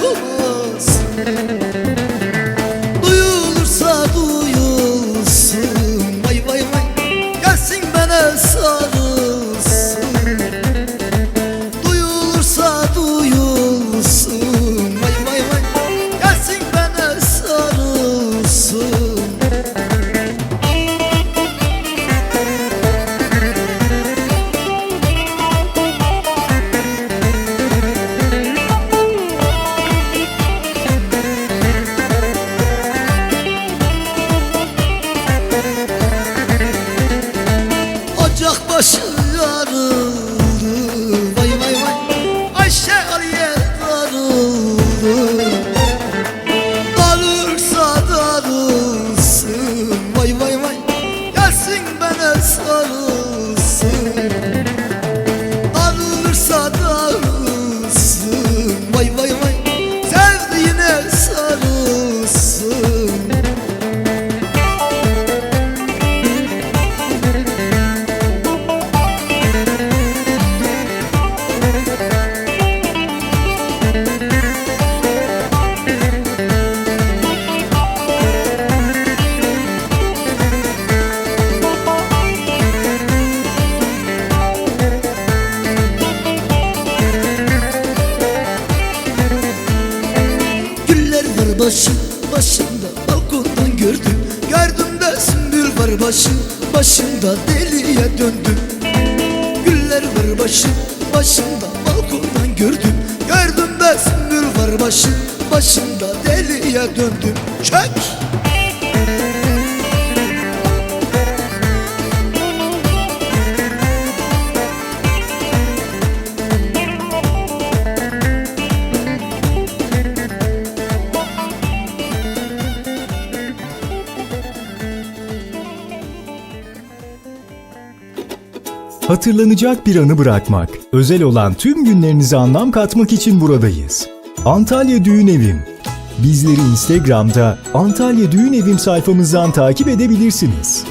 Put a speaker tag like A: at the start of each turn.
A: Ooh. Başı başında balkondan gördüm. Gördüm de sümbül var başı başında deliye döndüm. Güller var başı başında balkondan gördüm. Gördüm de sümbül var başı başında deliye döndüm. Çek!
B: Hatırlanacak bir anı bırakmak, özel olan tüm günlerinize anlam katmak için buradayız. Antalya Düğün Evim. Bizleri Instagram'da Antalya Düğün Evim sayfamızdan takip edebilirsiniz.